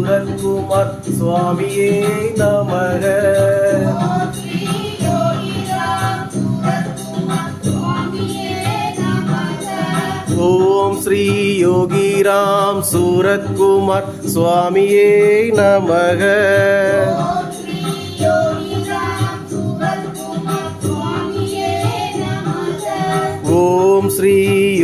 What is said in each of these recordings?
சுரன்குமார் சுவாமியே நமக ஓம் ஸ்ரீ யோகிராம் சூரத்குமார் சுவாமியே நமக.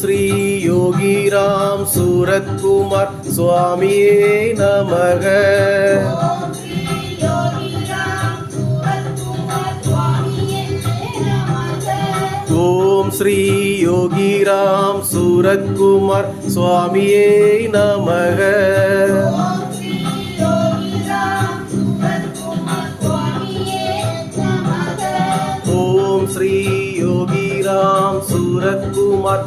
ஓம் ஸ்ரீ யோகிராம் சூரத்குமார் சுவாமியே நமக ஓம் ஸ்ரீ யோகி யோகிராம் சூரத்குமார் சுவாமியே நமக ஓம் ஸ்ரீ யோகிராம் சூரத்குமார்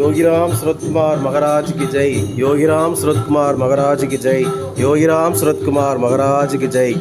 நமக யோகிராம் சுரத்குமார் மகராஜ் கி ஜெய் யோகிராம் சுரத்குமார் மகராஜ் கி ஜெய் யோகிராம் சுரத்குமார் மகராஜ் கி ஜெய்